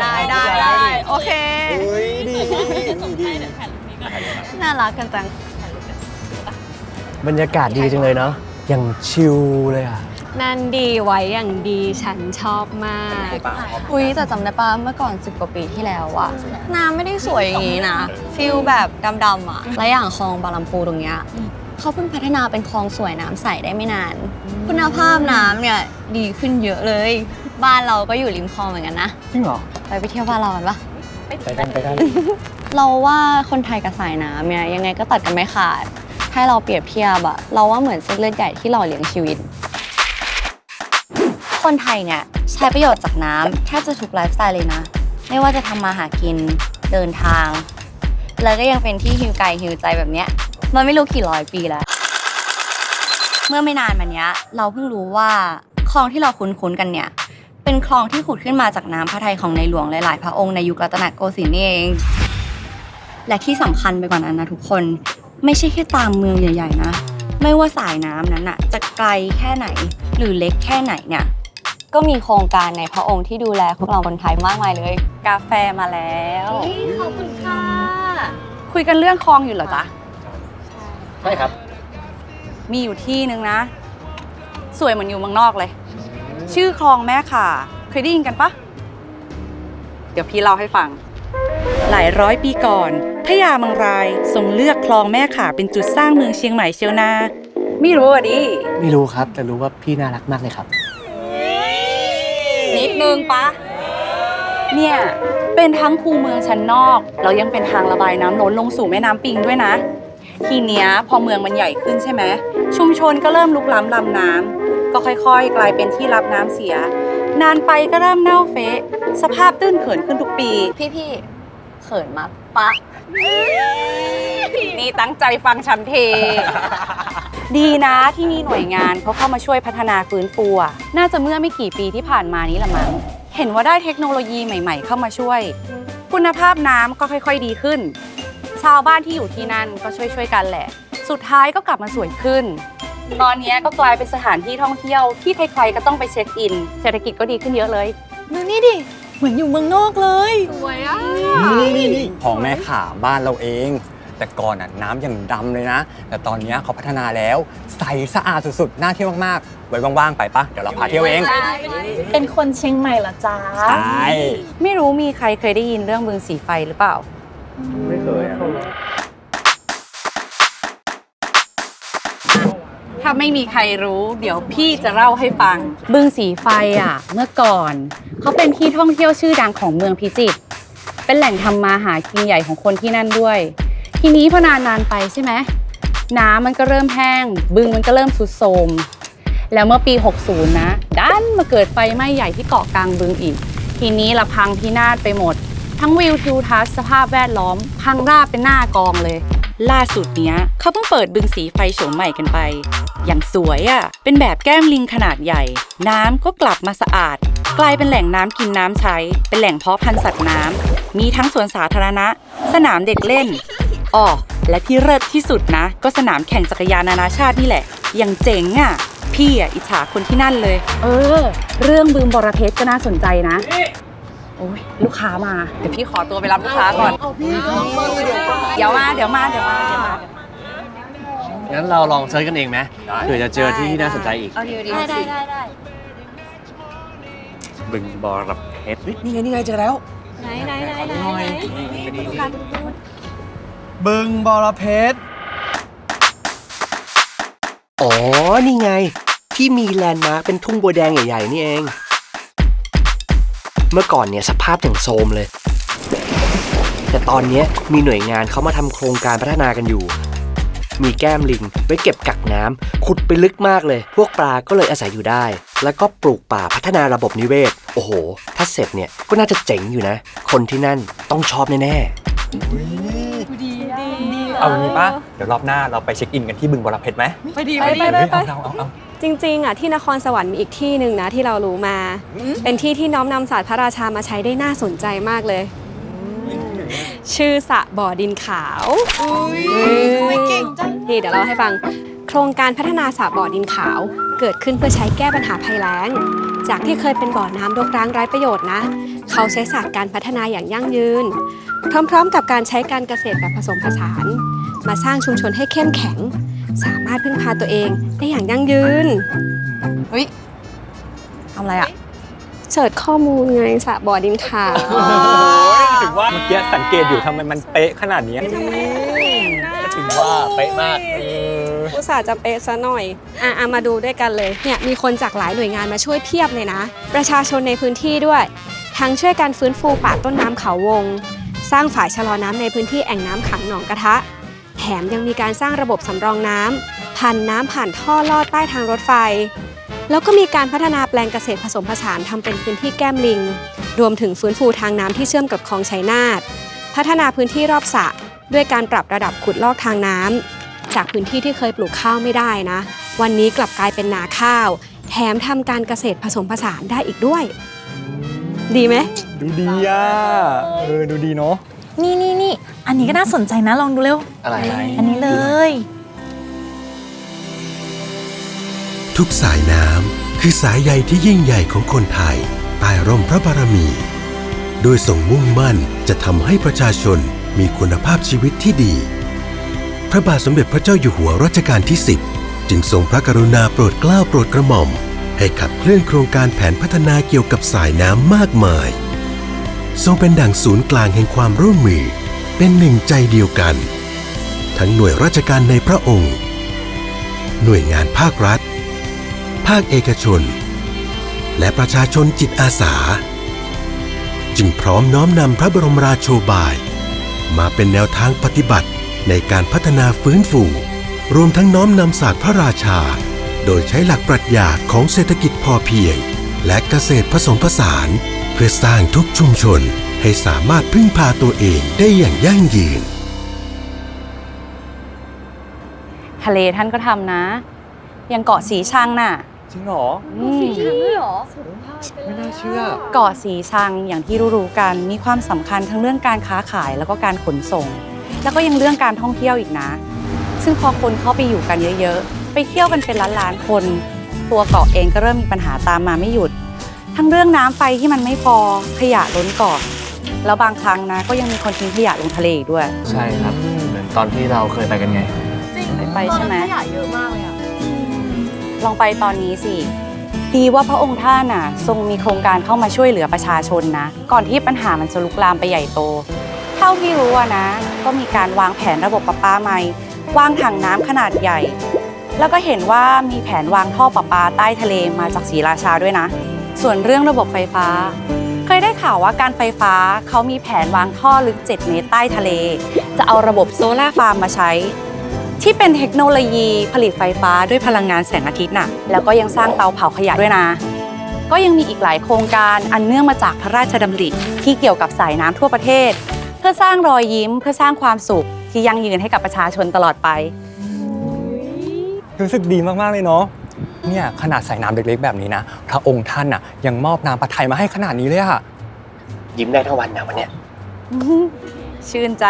ได้ได้ได้โอเค อุ้ยดีดีดีน่ารักกันจัง บรรยากาศดีจังเลยเนาะยังชิลเลยอะ นั่นดีไว้อย่างดีฉันชอบมากป่าพร้อมอุ้ยแต่จำได้ปะเมื่อก่อน 10 กว่าปีที่แล้วอะน้ำไม่ได้สวยอย่างนี้นะ ฟิลแบบดำๆอะและอย่างคลองบางลำพูตรงเนี้ยเขาเพิ่งพัฒนาเป็นคลองสวยน้ำใสได้ไม่นาน คุณภาพน้ำเนี่ยดีขึ้นเยอะเลย บ้านเราก็อยู่ริมคลองเหมือนกันนะ จริงเหรอ ไปไปเที่ยวบ้านเรากันปะไปกันไปกันเราว่าคนไทยกับสายน้ำเนี่ยยังไงก็ตัดกันไม่ขาด ให้เราเปรียบเทียบอะเราว่าเหมือนเส้นเลือดใหญ่ที่หล่อเลี้ยงชีวิต คนไทยเนี่ยใช้ประโยชน์จากน้ำแทบจะทุกไลฟ์สไตล์เลยนะ ไม่ว่าจะทำมาหากินเดินทาง แล้วก็ยังเป็นที่ฮิวกายฮิวใจแบบเนี้ยมันไม่รู้กี่ร้อยปีแล้ว เมื่อไม่นานมาเนี้ยเราเพิ่งรู้ว่าคลองที่เราคุ้นๆกันเนี่ย เป็นคลองที่ขุดขึ้นมาจากน้ำพระทัยของในหลวงหลาย ๆ พระองค์ในยุครัตนโกสินทร์นี่เอง และที่สำคัญไปกว่านั้นนะทุกคน ไม่ใช่แค่ตามเมืองใหญ่ ๆ นะ ไม่ว่าสายน้ำนั้นอะจะไกลแค่ไหน หรือเล็กแค่ไหนเนี่ย ก็มีโครงการในพระองค์ที่ดูแลพวกเราคนไทยมากมายเลย กาแฟมาแล้ว ขอบคุณค่ะ คุยกันเรื่องคลองอยู่เหรอจ๊ะ ใช่ครับ มีอยู่ที่นึงนะ สวยเหมือนอยู่เมืองนอกเลย ชื่อคลองแม่ข่าเคยได้ยินกันปะเดี๋ยวพี่เล่าให้ฟัง หลายร้อยปีก่อนพญามังรายทรงเลือกคลองแม่ขาเป็นจุดสร้างเมืองเชียงใหม่เชียวนาไม่รู้อะดิ ไม่รู้ครับ แต่รู้ว่าพี่น่ารักมากเลยครับ นิดนึงปะ เนี่ย เป็นทั้งคูเมืองชั้นนอกแล้วยังเป็นทางระบายน้ำล้นลงสู่แม่น้ำปิงด้วยนะ ทีเนี้ยพอเมืองมันใหญ่ขึ้นใช่ไหมชุมชนก็เริ่มลุกล้ำลำน้ำ ก็ค่อยๆ กลายเป็นที่รับน้ำเสีย นานไปก็เริ่มเน่าเฟะสภาพตื้นเขินขึ้นทุกปี พี่พี่เขินมาปะ นี่ตั้งใจฟังฉันเท ดีนะที่มีหน่วยงานเขาเข้ามาช่วยพัฒนาฟื้นฟูอะน่าจะเมื่อไม่กี่ปีที่ผ่านมานี้ละมั้ง เห็นว่าได้เทคโนโลยีใหม่ ๆ เข้ามาช่วย คุณภาพน้ำก็ค่อยๆดีขึ้น ชาวบ้านที่อยู่ที่นั่นก็ช่วยๆกันแหละ สุดท้ายก็กลับมาสวยขึ้น ตอนนี้ก็กลายเป็นสถานที่ท่องเที่ยวที่ใครๆก็ต้องไปเช็คอิน เศรษฐกิจก็ดีขึ้นเยอะเลย ดูนี่ดิ เหมือนอยู่เมืองนอกเลย สวยอะ นี่นี่นี่ของแม่ขาบ้านเราเอง แต่ก่อนอะน้ำยังดำเลยนะ แต่ตอนเนี้ยเขาพัฒนาแล้ว ใสสะอาดสุดๆ น่าเที่ยวมากๆ ไว้ว่างๆ ไปปะเดี๋ยวเราพาเที่ยวเอง เป็นคนเชียงใหม่เหรอจ๊ะใช่ ไม่รู้มีใครเคยได้ยินเรื่องบึงสีไฟหรือเปล่า ไม่เคยอะ ถ้าไม่มีใครรู้ เดี๋ยวพี่จะเล่าให้ฟัง บึงสีไฟอะ เมื่อก่อน เขาเป็นที่ท่องเที่ยวชื่อดังของเมืองพิจิตรเป็นแหล่งทำมาหากินใหญ่ของคนที่นั่นด้วย ทีนี้พอนานนานๆไปใช่ไหมน้ำมันก็เริ่มแห้ง บึงมันก็เริ่มทรุดโทรมแล้วเมื่อปี 60 นะดันมาเกิดไฟไหม้ใหญ่ที่เกาะกลางบึงอีก ทีนี้ละพังพินาศไปหมด ทั้งวิวทิวทัศน์สภาพแวดล้อม พังราบเป็นหน้ากองเลย ล่าสุดเนี้ยเขาเพิ่งเปิดบึงสีไฟโฉมใหม่กันไป อย่างสวยอะ่ะ เป็นแบบแก้มลิงขนาดใหญ่ น้ำก็กลับมาสะอาด กลายเป็นแหล่งน้ำกินน้ำใช้ เป็นแหล่งเพาะพันธุ์สัตว์น้ำ มีทั้งสวนสาธารณะ สนามเด็กเล่นอ้อและที่เลิศที่สุดนะ ก็สนามแข่งจักรยานนานาชาตินี่แหละ อย่างเจ๋งอะ่ะ พี่อะอิจฉาคนที่นั่นเลย เออ เรื่องบึงบรเพชรก็น่าสนใจนะ โอ้ยลูกค้ามา เดี๋ยวพี่ขอตัวไปรับลูกค้าก่อนเดี๋ยวมา เดี๋ยวมา เดี๋ยวมา เดี๋ยวมางั้นเราลองเซิร์ชกันเองไหมเผื่อจะเจอที่ที่น่าสนใจอีก เอาดีดีได้ได้ได้ได้บึงบอระเพ็ดนี่ไงนี่ไงเจอแล้ว ไหนไหนไหนไหนไหนบึงบอระเพ็ดอ๋อ นี่ไง ที่มีแลนด์มาร์คเป็นทุ่งบัวแดงใหญ่ๆ นี่เอง เมื่อก่อนเนี่ยสภาพอย่างโทรมเลย แต่ตอนเนี้ยมีหน่วยงานเขามาทำโครงการพัฒนากันอยู่ มีแก้มลิงไว้เก็บกักน้ำขุดไปลึกมากเลย พวกปลาก็เลยอาศัยอยู่ได้ แล้วก็ปลูกป่าพัฒนาระบบนิเวศ โอ้โห ถ้าเสร็จเนี่ยก็น่าจะเจ๋งอยู่นะ คนที่นั่นต้องชอบแน่ๆเอางี้ปะเดี๋ยวรอบหน้าเราไปเช็คอินกันที่บึงบรเพชรไหมไปดีไปไปไปไปเอาเอาเอา จริงๆอะที่นครสวรรค์มีอีกที่หนึ่งนะที่เรารู้มา เป็นที่ที่น้อมนำศาสตร์พระราชามาใช้ได้น่าสนใจมากเลย ชื่อสระบ่อดินขาวนี่เดี๋ยวเราให้ฟัง โครงการพัฒนาสระบ่อดินขาว เกิดขึ้นเพื่อใช้แก้ปัญหาภัยแล้ง จากที่เคยเป็นบ่อน้ำรกร้างไร้ประโยชน์นะ เขาใช้ศาสตร์การพัฒนาอย่างยั่งยืน พร้อมๆ กับการใช้การเกษตรแบบผสมผสาน มาสร้างชุมชนให้เข้มแข็ง สามารถพึ่งพาตัวเองได้อย่างยั่งยืนเฮ้ยทำอะไรอะเสิร์ชข้อมูลไงสระบ่อดินขาวโอ้ยถึงว่าเมื่อกี้สังเกตอยู่ทำไมมันเป๊ะขนาดนี้ถึงว่าเป๊ะมากเอออุตส่าห์จะเป๊ะซะหน่อยอะอะมาดูด้วยกันเลยเนี่ยมีคนจากหลายหน่วยงานมาช่วยเพียบเลยนะ ประชาชนในพื้นที่ด้วย ทั้งช่วยการฟื้นฟูป่าต้นน้ำเขาวง สร้างฝ่ายชะลอน้ำในพื้นที่แอ่งน้ำขังหนองกระทะ แถมยังมีการสร้างระบบสำรองน้ำพันน้ำผ่านท่อลอดใต้ทางรถไฟ แล้วก็มีการพัฒนาแปลงเกษตรผสมผสานทำเป็นพื้นที่แก้มลิง รวมถึงฟื้นฟูทางน้ำที่เชื่อมกับคลองชัยนาทพัฒนาพื้นที่รอบสระด้วยการปรับระดับขุดลอกทางน้ำจากพื้นที่ที่เคยปลูกข้าวไม่ได้นะ วันนี้กลับกลายเป็นนาข้าว แถมทำการเกษตรผสมผสานได้อีกด้วย ดีไหม ดูดีอะเออดูดีเนาะนี่นี่นี่อันนี้ก็น่าสนใจนะลองดูเร็ว อะไรอันนี้เลย ทุกสายน้ำคือสายใยที่ยิ่งใหญ่ของคนไทยใต้ร่มพระบารมี โดยส่งมุ่งมั่นจะทำให้ประชาชนมีคุณภาพชีวิตที่ดี พระบาทสมเด็จพระเจ้าอยู่หัวรัชกาลที่ 10 จึงทรงพระกรุณาโปรดเกล้าโปรดกระหม่อม ให้ขับเคลื่อนโครงการแผนพัฒนาเกี่ยวกับสายน้ำมากมาย ทรงเป็นดั่งศูนย์กลางแห่งความร่วมมือ เป็นหนึ่งใจเดียวกัน ทั้งหน่วยราชการในพระองค์ หน่วยงานภาครัฐ ภาคเอกชน และประชาชนจิตอาสา จึงพร้อมน้อมนำพระบรมราโชบาย มาเป็นแนวทางปฏิบัติในการพัฒนาฟื้นฟู รวมทั้งน้อมนำศาสตร์พระราชา โดยใช้หลักปรัชญาของเศรษฐกิจพอเพียง และเกษตรผสมผสาน พื่อสร้างทุกชุมชนให้สามารถพึ่งพาตัวเองได้อย่างยั่งยืน ทะเลท่านก็ทำนะอย่างเกาะสีชังน่ะ จริงเหรอ อืมไม่น่าเชื่อ เกาะสีชังอย่างที่รู้ๆกันมีความสำคัญทั้งเรื่องการค้าขายแล้วก็การขนส่ง แล้วก็ยังเรื่องการท่องเที่ยวอีกนะ ซึ่งพอคนเข้าไปอยู่กันเยอะๆ ไปเที่ยวกันเป็นล้านๆคน ตัวเกาะเองก็เริ่มมีปัญหาตามมาไม่หยุด ทั้งเรื่องน้ำไฟที่มันไม่พอขยะล้นเกาะแล้วบางครั้งนะก็ยังมีคนทิ้งขยะลงทะเลอีกด้วย ใช่ครับ เหมือนตอนที่เราเคยไปกันไงไปใช่ไหมขยะเยอะมากเลยอะลองไปตอนนี้สิดีว่าพระองค์ท่านน่ะ ทรงมีโครงการเข้ามาช่วยเหลือประชาชนนะ ก่อนที่ปัญหามันจะลุกลามไปใหญ่โต เท่าที่รู้อะนะ ก็มีการวางแผนระบบประปาใหม่วางถังน้ำขนาดใหญ่ แล้วก็เห็นว่ามีแผนวางท่อประปาใต้ทะเลมาจากศรีราชาด้วยนะ ส่วนเรื่องระบบไฟฟ้า เคยได้ข่าวว่าการไฟฟ้าเขามีแผนวางท่อลึก 7 เมตรใต้ทะเล จะเอาระบบโซลาร์ฟาร์มมาใช้ ที่เป็นเทคโนโลยีผลิตไฟฟ้าด้วยพลังงานแสงอาทิตย์น่ะแล้วก็ยังสร้างเตาเผาขยะด้วยนะ ก็ยังมีอีกหลายโครงการอันเนื่องมาจากพระราชดำริที่เกี่ยวกับสายน้ำทั่วประเทศ เพื่อสร้างรอยยิ้มเพื่อสร้างความสุขที่ยั่งยืนให้กับประชาชนตลอดไป รู้สึกดีมาก ๆ เลยเนาะ เนี่ยขนาดใส่น้ำเล็กๆแบบนี้นะ พระองค์ท่านน่ะยังมอบน้ำปลาไทยมาให้ขนาดนี้เลยอะยิ้มได้ทั้งวันนะวันเนี้ย ชื่นใจ